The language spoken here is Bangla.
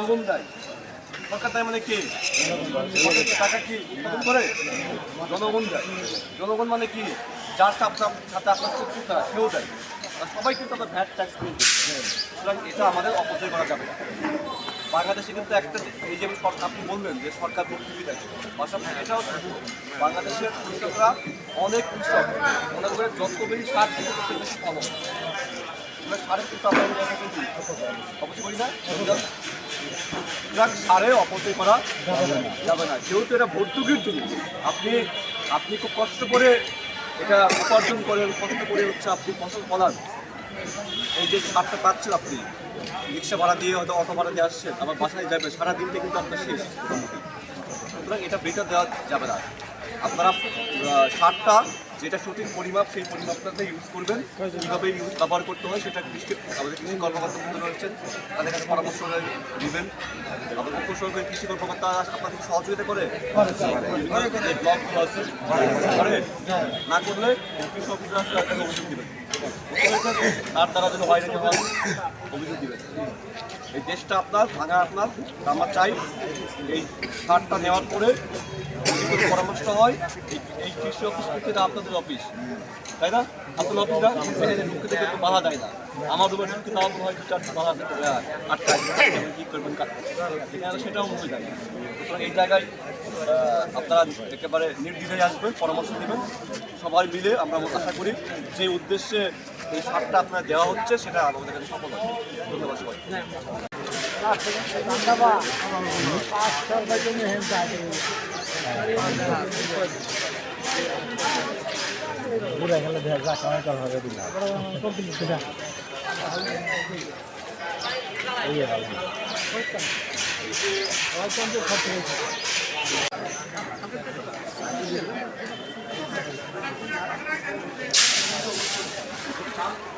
জনগণ দেয়। মানে কে? উৎপাদন করে? জনগণ জনগণ মানে কি? যার আপনার সাথে আপনার শত্রুতা সেও দেয়। সবাই কিন্তু আমরা ভ্যাট ট্যাক্স সুতরাং এটা আমাদের অপচয় করা যাবে না। বাংলাদেশে কিন্তু একটা এই যে আপনি বললেন যে সরকার ভর্তুকি দেয়। পাশাপাশি এটাও বাংলাদেশের কৃষকরা অনেক কৃষক। মনে করে যত বেশি সার দিতে তত বেশি সারে অপচয় করা যাবে না যেহেতু এটা ভর্তুকির জন্য আপনি আপনি খুব কষ্ট করে এটা উপার্জন করেন কষ্ট করে হচ্ছে আপনি ফসল ফলান এই যে সারটা পাচ্ছেন আপনি রিক্সা ভাড়া দিয়ে হয়তো অটো ভাড়া দিয়ে আসছেন আমার বাসায় যাবে সারা দিনটা কিন্তু আপনার শেষ মোটামুটি সুতরাং এটা বেকার দেওয়া যাবে না আপনারা সারটা যেটা সঠিক পরিমাপ, সেই পরিমাপটাতে ইউজ করবেন। কীভাবে ইউজ ব্যবহার করতে হয় সেটা কৃষি আমাদের কৃষি কর্মকর্তা রয়েছেন। তাদের কাছে পরামর্শ দিবেন আমাদের উপসর্গের কৃষি কর্মকর্তা আপনাদের সহযোগিতা করে? না করলে কৃষি অভিযোগ দিবেন। তার দ্বারা যেন অভিযোগ দিবেন। এই দেশটা আপনার, ভাঙা আপনার, আমরা চাই এই সারটা নেওয়ার পরে যদি পরামর্শ হয়, এই- কৃষি অফিস থেকে আপনাদের অফিস? তাই না? আপনার অফিস না এখানে ঢুকতে থেকে একটু বাধা দেয় না। আমার রুমে ঢুকতে দেওয়া হয় দু চারটে বাধা দিতে আটকায় কী করবেন এখানে সেটাও হয়ে। যায় এই জায়গায় আপনারা একেবারে নির্দ্বিধায় আসবেন, পরামর্শ দেবেন। সবাই মিলে আমরা আশা করি যে উদ্দেশ্যে এই সারটা আপনার দেওয়া হচ্ছে, সেটা আমাদের কাছে সফল হবে। ধন্যবাদ সবাই ঘুরে গেলে দেখা যাক আমার কথা হবে যে ভালো Thank